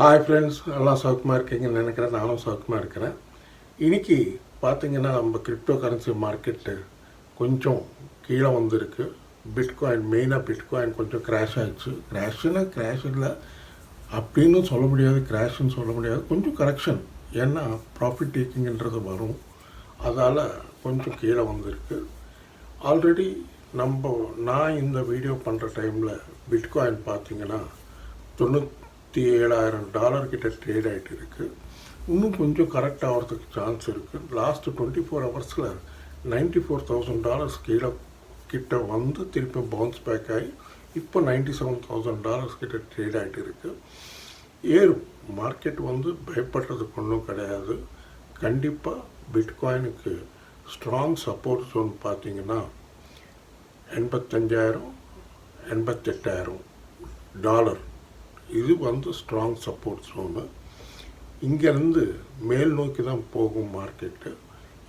Hi friends எல்லாம் சௌக்கியமாக இருக்கீங்கன்னு நினைக்கிறேன். நானும் சௌக்கியமாக இருக்கிறேன். இன்றைக்கி பார்த்தீங்கன்னா நம்ம கிரிப்டோ கரன்சி மார்க்கெட்டு கொஞ்சம் கீழே வந்திருக்கு. பிட்காயின் மெயினாக பிட்காயின் கொஞ்சம் கிராஷ் ஆகிடுச்சு க்ராஷ்னா கிராஷ் இல்லை. அப்படின்னு சொல்ல முடியாது. கிராஷ்னு சொல்ல முடியாது. கொஞ்சம் கரெக்ஷன் ஏன்னா ப்ராஃபிட் டேக்கிங்கிறது வரும். அதால் கொஞ்சம் கீழே வந்திருக்கு. ஆல்ரெடி நம்ம நான் இந்த வீடியோ பண்ணுற டைமில் பிட்காயின் பார்த்தீங்கன்னா முப்பத்தி ஏழாயிரம் டாலர் கிட்ட ட்ரேட் ஆகிட்டு இருக்குது இன்னும் கொஞ்சம் கரெக்ட் ஆகிறதுக்கு சான்ஸ் இருக்குது லாஸ்ட் டுவெண்ட்டி ஃபோர் ஹவர்ஸில் நைன்ட்டி ஃபோர் தௌசண்ட் டாலர்ஸ் கீழே கிட்ட வந்து திருப்பி பவுன்ஸ் பேக் ஆகி இப்போ நைன்டி செவன் தௌசண்ட் டாலர்ஸ் கிட்ட ட்ரேட் ஆகிட்டு இருக்குது ஏறும் மார்க்கெட் வந்து பயப்படுறதுக்கு ஒன்றும் கிடையாது. கண்டிப்பாக பிட்காயினுக்கு ஸ்ட்ராங் சப்போர்ட் ஜோன் பார்த்தீங்கன்னா எண்பத்தஞ்சாயிரம் எண்பத்தெட்டாயிரம் டாலர் இது வந்து ஸ்ட்ராங் சப்போர்ட் ஜோனு இங்கேருந்து மேல் நோக்கி தான் போகும் மார்க்கெட்டு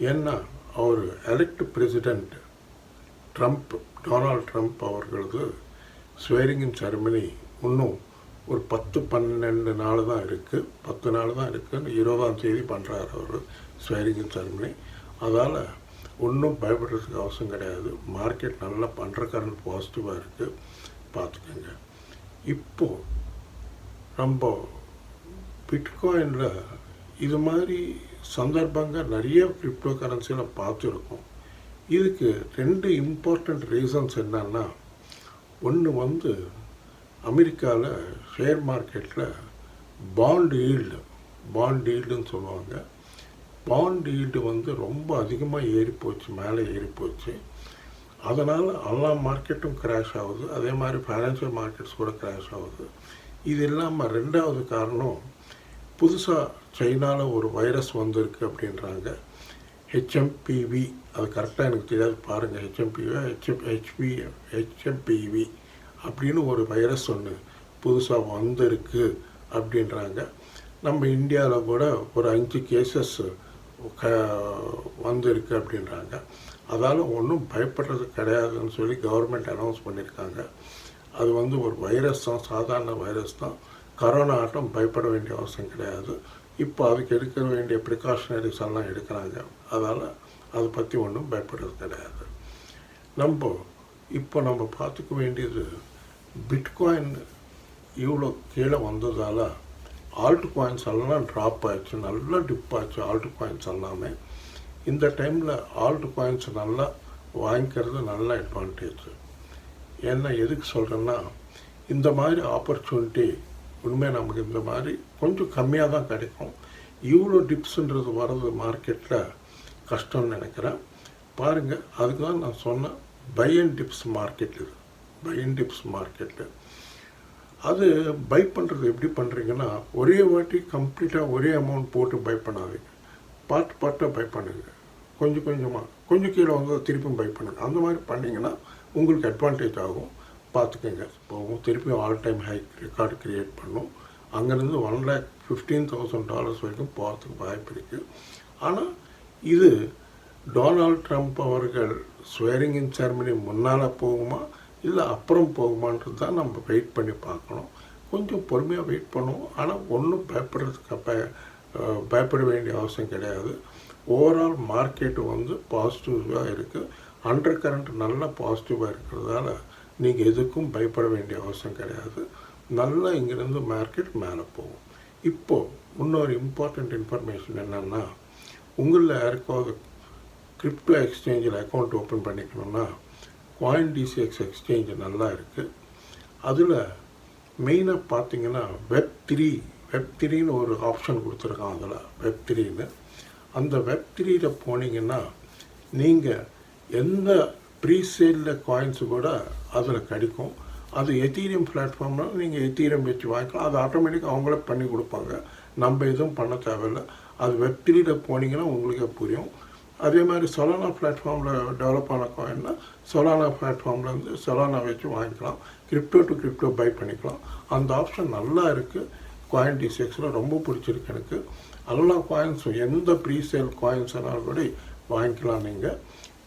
ஏன்னா அவர் elect president Trump Donald Trump அவர்களது ஸ்வேரிங்கின் செரமனி இன்னும் ஒரு பத்து பன்னெண்டு நாள் தான் இருக்குது பத்து நாள் தான் இருக்குது இருபதாம் தேதி பண்ணுறாரு அவர் ஸ்வேரிங்கின் செரமனி அதால் ஒன்றும் பயப்படுறதுக்கு அவசியம் கிடையாது. மார்க்கெட் நல்லா பண்ணுற கரண்ட் பாசிட்டிவாக இருக்குது பார்த்துக்கோங்க. இப்போது நம்ம பிட்காயினில் இது மாதிரி சந்தர்ப்பங்கள் நிறைய கிரிப்டோ கரன்சியில் பார்த்துருக்கோம். இதுக்கு ரெண்டு இம்பார்ட்டண்ட் ரீசன்ஸ் என்னன்னா ஒன்று வந்து அமெரிக்காவில் ஷேர் மார்க்கெட்டில் பாண்ட் ஈல்டு பாண்ட் ஈல்டுன்னு சொல்லுவாங்க. பாண்ட் ஈல்டு வந்து ரொம்ப அதிகமாக ஏறி போச்சு மேலே ஏறி போச்சு. அதனால் எல்லா மார்க்கெட்டும் கிராஷ் ஆகுது. அதே மாதிரி ஃபைனான்ஷியல் மார்க்கெட்ஸ் கூட கிராஷ் ஆகுது. இது இல்லாமல் ரெண்டாவது காரணம் புதுசாக சைனாவில் ஒரு வைரஸ் வந்திருக்கு அப்படின்றாங்க. ஹெச்எம்பிவி அது கரெக்டாக எனக்கு தெரியாது பாருங்கள் ஹெச்எம்பிவி ஹெச்எம் ஹெச்பி ஹெச்எம்பிவி அப்படின்னு ஒரு வைரஸ் ஒன்று புதுசாக வந்திருக்கு அப்படின்றாங்க. நம்ம இந்தியாவில் கூட ஒரு அஞ்சு கேசஸ் க வந்திருக்கு அப்படின்றாங்க. அதால் ஒன்றும் பயப்படுறது கிடையாதுன்னு சொல்லி கவர்மெண்ட் அனௌன்ஸ் பண்ணியிருக்காங்க அது வந்து ஒரு வைரஸ் தான் சாதாரண வைரஸ் தான். கரோனா ஆட்டம் பயப்பட வேண்டிய அவசியம் கிடையாது. இப்போ அதுக்கு எடுக்க வேண்டிய ப்ரிகாஷனரிஸ் எல்லாம் எடுக்கிறாங்க. அதனால் அதை பற்றி ஒன்றும் பயப்படுறது கிடையாது. நம்ம இப்போ நம்ம பார்த்துக்க வேண்டியது பிட்காயின் இவ்வளோ கீழே வந்ததால் ஆல்ட் காயின்ஸ் எல்லாம் ட்ராப் ஆயிடுச்சு. நல்லா டிப் ஆச்சு ஆல்ட் காயின்ஸ் எல்லாமே. இந்த டைமில் ஆல்ட் காயின்ஸ் நல்லா வாங்கிக்கிறது நல்ல அட்வான்டேஜ் ஏன்னா எதுக்கு சொல்கிறேன்னா இந்த மாதிரி ஆப்பர்ச்சுனிட்டி உண்மையாக நமக்கு இந்த மாதிரி கொஞ்சம் கம்மியாக தான் கிடைக்கும். இவ்வளோ டிப்ஸுன்றது வர்றது மார்க்கெட்டில் கஷ்டம்னு நினைக்கிறேன். பாருங்கள் அதுக்கு தான் நான் சொன்னேன் பை அண்ட் டிப்ஸ் மார்க்கெட் இது. பை அண்ட் டிப்ஸ் மார்க்கெட்டு அது பை பண்ணுறது எப்படி பண்ணுறீங்கன்னா ஒரே வாட்டி கம்ப்ளீட்டாக ஒரே அமௌண்ட் போட்டு பை பண்ணாதீங்க. பார்ட் பார்ட்டாக பை பண்ணுங்க. கொஞ்சம் கொஞ்சமாக கொஞ்சம் கீழே வந்து திருப்பியும் பை பண்ணுங்க. அந்த மாதிரி பண்ணிங்கன்னா உங்களுக்கு அட்வான்டேஜ் ஆகும். பார்த்துக்கோங்க. போகும் திருப்பியும் all time high record create பண்ணும். அங்கேருந்து one lakh fifteen thousand dollars வரைக்கும் போகிறதுக்கு வாய்ப்பு இருக்குது ஆனால் இது டொனால்ட் ட்ரம்ப் அவர்கள் ஸ்வேரிங் இன் செரமனி முன்னால் போகுமா? இல்லை அப்புறம் போகுமான்றது தான் நம்ம வெயிட் பண்ணி பார்க்கணும். கொஞ்சம் பொறுமையாக வெயிட் பண்ணுவோம். ஆனால் ஒன்றும் பயப்படுறதுக்கு பய பயப்பட வேண்டிய அவசியம் கிடையாது. ஓவரால் மார்க்கெட்டு வந்து பாசிட்டிவாக இருக்குது அண்டர் கரண்ட் நல்லா பாசிட்டிவாக இருக்கிறதால நீங்கள் எதுக்கும் பயப்பட வேண்டிய அவசியம் கிடையாது. நல்லா இங்கேருந்து மார்க்கெட் மேலே போகும். இப்போது இன்னொரு இம்பார்ட்டண்ட் இன்ஃபர்மேஷன் என்னென்னா உங்களில் யாருக்காவது கிரிப்டோ எக்ஸ்சேஞ்சில் அக்கௌண்ட் ஓப்பன் பண்ணிக்கணும்னா காயின் டிசிஎக்ஸ் எக்ஸ்சேஞ்சு நல்லா இருக்குது அதில் மெயினாக பார்த்தீங்கன்னா வெப் த்ரீ வெப் த்ரீன்னு ஒரு ஆப்ஷன் கொடுத்துருக்கான் அதில் வெப் த்ரீன்னு அந்த வெப் த்ரீயில் போனீங்கன்னா நீங்கள் எந்த ப்ரீசேலில் காயின்ஸு கூட அதில் கிடைக்கும். அது எத்தீரியம் பிளாட்ஃபார்மில் நீங்கள் எத்தீரியம் வச்சு வாங்கிக்கலாம். அது ஆட்டோமேட்டிக்காக அவங்களே பண்ணி கொடுப்பாங்க. நம்ம எதுவும் பண்ண தேவையில்லை. அது வெப் த்ரீயில் போனீங்கன்னா உங்களுக்கே புரியும். அதே மாதிரி சொலானா பிளாட்ஃபார்மில் டெவலப் ஆன காயின்னா சொலானா பிளாட்ஃபார்ம்லேருந்து சொலானா வச்சு வாங்கிக்கலாம். கிரிப்டோ டு கிரிப்டோ பை பண்ணிக்கலாம். அந்த ஆப்ஷன் நல்லா இருக்குது காயின் டிசிஎக்ஸில் ரொம்ப பிடிச்சிருக்கு எனக்கு. எல்லா காயின்ஸும் எந்த ப்ரீசேல் காயின்ஸ் கூட வாங்கிக்கலாம் நீங்கள்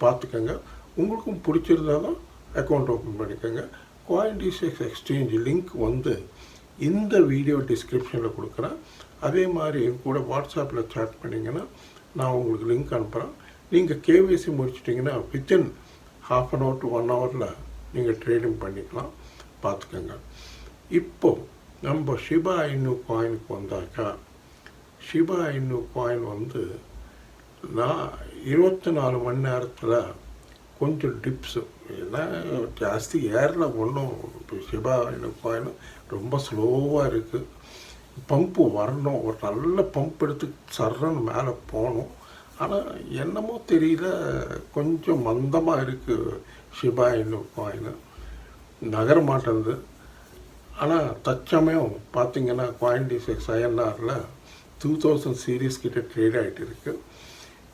பார்த்துக்கோங்க. உங்களுக்கும் பிடிச்சிருந்தா தான் அக்கௌண்ட் ஓப்பன் பண்ணிக்கோங்க. காயின் டிசிஎக்ஸ் எக்ஸ்சேஞ்ச் லிங்க் வந்து இந்த வீடியோ டிஸ்கிரிப்ஷனில் கொடுக்குறேன். அதே மாதிரி என் கூட வாட்ஸ்அப்பில் சாட் பண்ணிங்கன்னா நான் உங்களுக்கு லிங்க் அனுப்புகிறேன் நீங்கள் KYC முடிச்சிட்டிங்கன்னா within half an hour to one ஹவரில் நீங்கள் ட்ரேடிங் பண்ணிக்கலாம். பார்த்துக்கோங்க. இப்போ நம்ம ஷிபா இன்னு காயினுக்கு வந்தாக்கா ஷிபா இன்னு காயின் வந்து நான் இருபத்தி நாலு மணி நேரத்தில் கொஞ்சம் டிப்ஸு ஏன்னா ஜாஸ்தி ஏரில் ஒன்றும் இப்போ ஷிபா இன்னு ரொம்ப ஸ்லோவாக இருக்குது பம்பு வரணும். ஒரு நல்ல பம்ப் எடுத்து சர்றன்னு மேலே போகணும். ஆனால் என்னமோ தெரியல கொஞ்சம் மந்தமாக இருக்குது ஷிபா இன்னு நகர மாட்டேங்குது ஆனால் தற்சமயம் பார்த்தீங்கன்னா காயின் டிசெக்ஸ் ஐஎன்ஆரில் டூ தௌசண்ட் சீரீஸ் கிட்டே ட்ரேட் ஆகிட்டு இருக்குது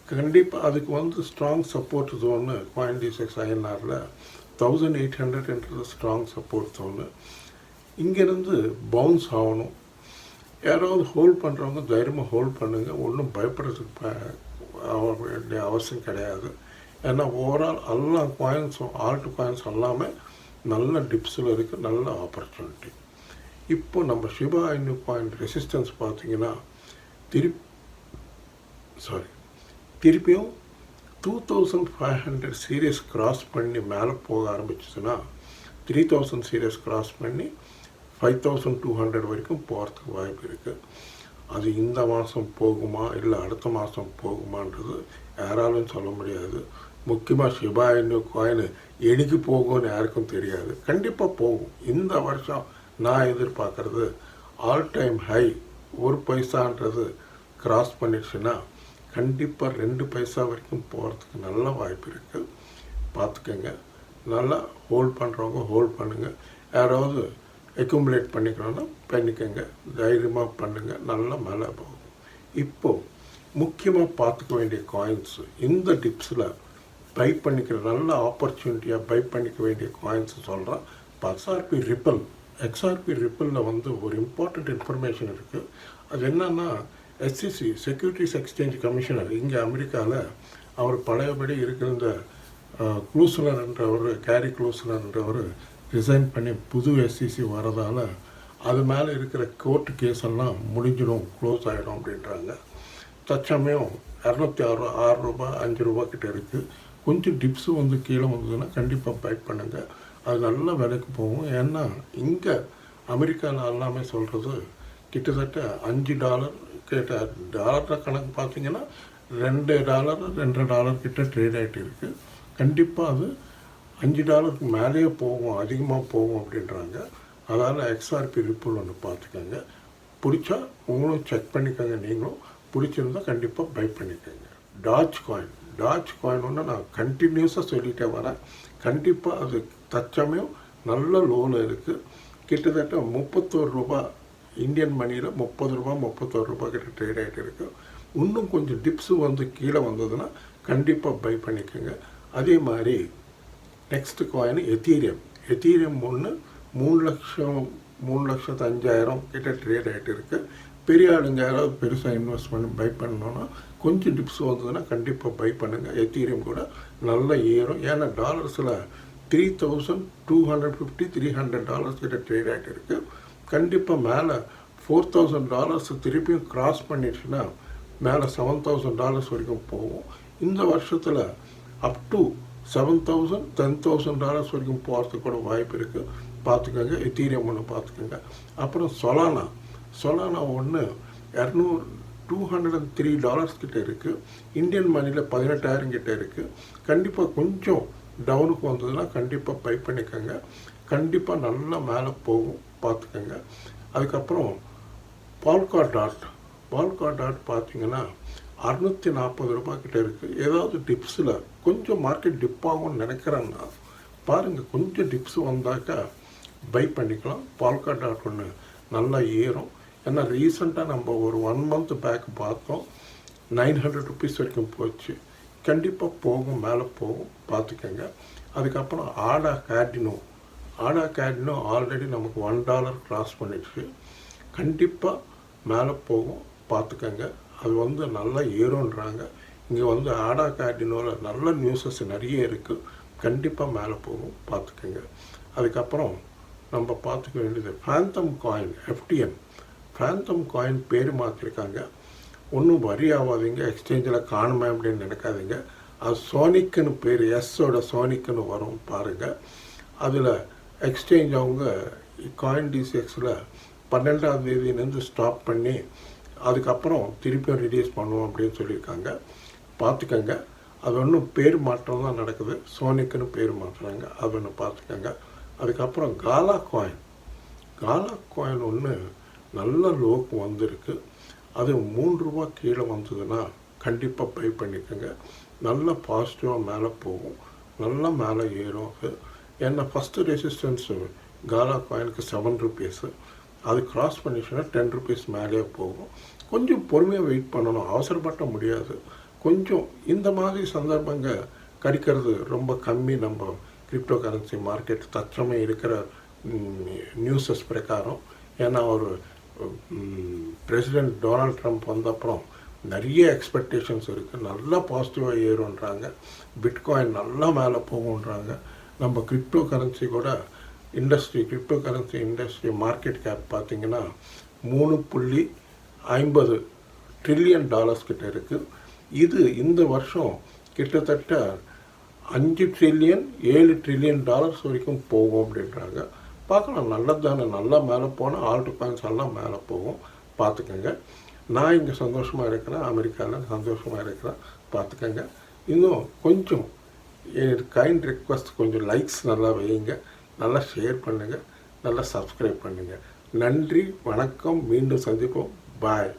கண்டிப்பாக அதுக்கு வந்து strong support zone coin six ஐஎன்ஆரில் thousand eight ஹண்ட்ரட்ன்றது ஸ்ட்ராங் சப்போர்ட் ஜோனு இங்கேருந்து பவுன்ஸ் ஆகணும். யாராவது ஹோல்ட் பண்ணுறவங்க தைரியமாக ஹோல்ட் பண்ணுங்கள் ஒன்றும் பயப்படுறதுக்கு ப- வேண்டிய அவசியம் கிடையாது. ஏன்னா ஓவரால் எல்லா காயின்ஸும் ஆல்ட் காயின்ஸ் எல்லாமே நல்ல டிப்ஸில் இருக்குது நல்ல ஆப்பர்ச்சுனிட்டி இப்போ நம்ம சிவா இன்னும் காயின் ரெசிஸ்டன்ஸ் பார்த்தீங்கன்னா திருப்பி சாரி திருப்பியும் two thousand five hundred serious cross பண்ணி மேலே போக ஆரம்பிச்சிச்சுன்னா த்ரீ தௌசண்ட் சீரியஸ் கிராஸ் பண்ணி ஃபைவ் தௌசண்ட் டூ ஹண்ட்ரட் வரைக்கும் போகிறதுக்கு வாய்ப்பு இருக்குது அது இந்த மாதம் போகுமா இல்லை அடுத்த மாதம் போகுமான்றது யாராலும் சொல்ல முடியாது. முக்கியமாக ஷிபா இன்னு காயின் எடிக்கு போகும்னு யாருக்கும் தெரியாது. கண்டிப்பாக போகும். இந்த வருஷம் நான் எதிர்பார்க்குறது ஆல் டைம் ஹை ஒரு பைசான்றது கிராஸ் பண்ணிடுச்சுன்னா கண்டிப்பாக ரெண்டு பைசா வரைக்கும் போகிறதுக்கு நல்ல வாய்ப்பு இருக்குது பார்த்துக்கங்க நல்லா ஹோல்ட் பண்ணுறவங்க ஹோல்ட் பண்ணுங்கள் யாராவது அக்குமுலேட் பண்ணிக்கணும்னா பண்ணிக்கங்க. தைரியமாக பண்ணுங்கள் நல்லா மேலே போகும். இப்போது முக்கியமாக பார்த்துக்க வேண்டிய காயின்ஸு இந்த டிப்ஸில் பை பண்ணிக்கிற நல்ல ஆப்பர்ச்சுனிட்டியாக பை பண்ணிக்க வேண்டிய காயின்ஸ் சொல்கிறேன் எக்ஸ்ஆர்பி ரிப்பல் எக்ஸ்ஆர்பி ரிப்பலில் வந்து ஒரு இம்பார்ட்டண்ட் இன்ஃபர்மேஷன் இருக்குது அது என்னென்னா எஸ்சிசி செக்யூரிட்டிஸ் எக்ஸ்சேஞ்ச் கமிஷனர் இங்கே அமெரிக்காவில் அவர் பழையபடி இருக்கிற க்ளூசலர்ன்றவர் கேரி க்ளூசலர்ன்றவர் ரிசைன் பண்ணி புது எஸ்சிசி வரதால் அது மேலே இருக்கிற கோர்ட் கேஸ் எல்லாம் முடிஞ்சிடும் க்ளோஸ் ஆகிடும் அப்படின்றாங்க. தற்சமயம் இரநூத்தி ஆறு ஆறு ரூபா அஞ்சு ரூபா கிட்ட இருக்குது கொஞ்சம் டிப்ஸு வந்து கீழே வந்ததுன்னா கண்டிப்பாக பைக் பண்ணுங்கள் அது நல்ல விலைக்கு போகும். ஏன்னா இங்கே அமெரிக்காவில் எல்லாமே சொல்கிறது கிட்டத்தட்ட அஞ்சு டாலர் கேட்டார் டாலர் கணக்கு பார்த்தீங்கன்னா ரெண்டு டாலர் ரெண்டரை டாலர் கிட்ட ட்ரேட் ஆகிட்டு இருக்குது கண்டிப்பாக அது அஞ்சு டாலருக்கு மேலேயே போகும் அதிகமாக போகும் அப்படின்றாங்க. அதனால் எக்ஸ்ஆர்பி ரிப்போர்ட் ஒன்று பார்த்துக்கோங்க. பிடிச்சா உங்களும் செக் பண்ணிக்கோங்க நீங்களும். பிடிச்சிருந்தா கண்டிப்பாக பை பண்ணிக்கோங்க. டாச் காயின் டாச் காயின் ஒன்று நான் கண்டினியூஸாக சொல்லிகிட்டே வரேன். கண்டிப்பாக அது தற்சமயம் நல்ல லோன் இருக்குது கிட்டத்தட்ட முப்பத்தோரு ரூபாய் இந்தியன் மணியில் முப்பது ரூபா முப்பத்தோரு ரூபா கிட்ட ட்ரேட் ஆகிட்டு இருக்கு. இன்னும் கொஞ்சம் டிப்ஸு வந்து கீழே வந்ததுன்னா கண்டிப்பாக பை பண்ணிக்கோங்க. அதே மாதிரி நெக்ஸ்ட் காயின் எத்தீரியம் எத்தீரியம் ஒன்று மூணு லட்சம் மூணு லட்சத்து அஞ்சாயிரம் கிட்ட ட்ரேட் ஆகிட்டு இருக்கு. பெரிய ஆளுங்க யாராவது பெருசாக இன்வெஸ்ட் பண்ணி பை பண்ணணும்னா கொஞ்சம் டிப்ஸ் வந்ததுன்னா கண்டிப்பாக பை பண்ணுங்கள் எத்தீரியம் கூட நல்லா ஏறும். ஏன்னா டாலர்ஸில் three thousand two hundred fifty three hundred dollars கிட்ட ட்ரேட் ஆகிட்டு இருக்குது கண்டிப்பாக மேலே ஃபோர் தௌசண்ட் டாலர்ஸ் திருப்பியும் கிராஸ் பண்ணிடுச்சுன்னா மேலே செவன் தௌசண்ட் டாலர்ஸ் வரைக்கும் போகும். இந்த வருஷத்தில் up to seven thousand ten thousand dollars வரைக்கும் போகிறதுக்கு கூட வாய்ப்பு இருக்குது பார்த்துக்கோங்க எத்தீரியம் ஒன்று பார்த்துக்கோங்க. அப்புறம் சொலானா சொலானா ஒன்று இரநூறு two hundred and three dollars கிட்டே இருக்குது இந்தியன் மணியில் பதினெட்டாயிரம் கிட்டே இருக்குது கண்டிப்பாக கொஞ்சம் டவுனுக்கு வந்ததுன்னா கண்டிப்பாக பை பண்ணிக்கோங்க. கண்டிப்பாக நல்லா மேலே போகும். பார்த்துக்கோங்க. அதுக்கப்புறம் பால்கா டாட் பால்கா டாட் பார்த்தீங்கன்னா அறுநூற்றி நாற்பது ரூபாய் கிட்ட இருக்குது ஏதாவது டிப்ஸில் கொஞ்சம் மார்க்கெட் டிப் ஆகும்னு நினைக்கிறேன்னா பாருங்கள் கொஞ்சம் டிப்ஸ் வந்தாக்கா பை பண்ணிக்கலாம். பால்கா டாட் ஒன்று நல்லா ஏறும். ஏன்னா ரீசெண்டாக நம்ம ஒரு ஒன் மந்த் பேக் பார்த்தோம். நைன் ஹண்ட்ரட் ருபீஸ் வரைக்கும் போச்சு. கண்டிப்பாக போகும் மேலே போகும். பார்த்துக்கோங்க. அதுக்கப்புறம் ADA Cardano ADA Cardano already நமக்கு ஒன் டாலர் க்ராஸ் பண்ணிடுச்சு கண்டிப்பாக மேலே போகும். பார்த்துக்கங்க. அது வந்து நல்லா ஏறும்ன்றாங்க. இங்கே வந்து ஆடா கேடினோவில் நல்ல நியூஸஸ் நிறைய இருக்குது கண்டிப்பாக மேலே போகும். பார்த்துக்கோங்க. அதுக்கப்புறம் நம்ம பார்த்துக்க வேண்டியது Phantom coin FTN Phantom coin பேர் மாற்றிருக்காங்க ஒன்றும் வரி ஆகாதீங்க. எக்ஸ்சேஞ்சில் காணுமே அப்படின்னு நினைக்காதீங்க. அது சோனிக்குன்னு பேர் எஸ்ஸோட சோனிக்குன்னு வரும் பாருங்கள் அதில் எக்ஸ்சேஞ்ச் அவங்க காயின் டிசிஎக்ஸில் பன்னெண்டாம் தேதியிலேருந்து ஸ்டாப் பண்ணி அதுக்கப்புறம் திருப்பியும் ரிலீஸ் பண்ணுவோம் அப்படின்னு சொல்லியிருக்காங்க. பார்த்துக்கங்க. அது ஒன்றும் பேர் மாற்றம் தான் நடக்குது. சோனிக்குன்னு பேர் மாற்றுறாங்க. அது ஒன்று பார்த்துக்கங்க. அதுக்கப்புறம் காலா காயின் காலா காயின் ஒன்று நல்ல லோக்கு வந்திருக்கு. அது மூன்று ரூபா கீழே வந்ததுன்னா கண்டிப்பாக பை பண்ணிக்கோங்க. நல்ல பாசிட்டிவாக மேலே போகும். நல்லா மேலே ஏறும் அது. ஏன்னா ஃபஸ்ட்டு ரெசிஸ்டன்ஸு காலா காயினுக்கு செவன் ருபீஸு அது கிராஸ் பண்ணிச்சுன்னா டென் ருபீஸ் மேலே போகும். கொஞ்சம் பொறுமையாக வெயிட் பண்ணணும். அவசரப்பட்ட முடியாது. கொஞ்சம் இந்த மாதிரி சந்தர்ப்பங்க கிடைக்கிறது ரொம்ப கம்மி. நம்ம கிரிப்டோ கரன்சி மார்க்கெட் தற்சமயம் இருக்கிற நியூஸஸ் பிரகாரம். ஏன்னா ஒரு பிரசிடென்ட் டொனால்ட் ட்ரம்ப் வந்தப்புறம் நிறைய எக்ஸ்பெக்டேஷன்ஸ் இருக்குது நல்லா பாசிட்டிவாக ஏறுன்றாங்க பிட்காயின் நல்லா மேலே போகுன்றாங்க நம்ம கிரிப்டோ கரன்சி கூட industry crypto currency industry market cap பார்த்திங்கன்னா மூணு புள்ளி ஐம்பது ட்ரில்லியன் டாலர்ஸ் கிட்ட இருக்குது இது இந்த வருஷம் கிட்டத்தட்ட அஞ்சு ட்ரில்லியன் ஏழு ட்ரில்லியன் டாலர்ஸ் வரைக்கும் போகும் அப்படின்றாங்க. பார்க்கலாம் நல்லது தானே நல்லா மேலே போனால் ஆல்ட் காயின்ஸ் எல்லாம் மேலே போகும். பார்த்துக்கோங்க. நான் இங்கே சந்தோஷமாக இருக்கிறேன் அமெரிக்காவில் சந்தோஷமாக இருக்கிறேன். பார்த்துக்கோங்க. இன்னும் கொஞ்சம் கைண்ட் ரெக்வஸ்ட் கொஞ்சம் லைக்ஸ் நல்லா வையுங்க. நல்லா ஷேர் பண்ணுங்கள் நல்லா சப்ஸ்கிரைப் பண்ணுங்கள் நன்றி வணக்கம். மீண்டும் சந்திப்போம். பாய்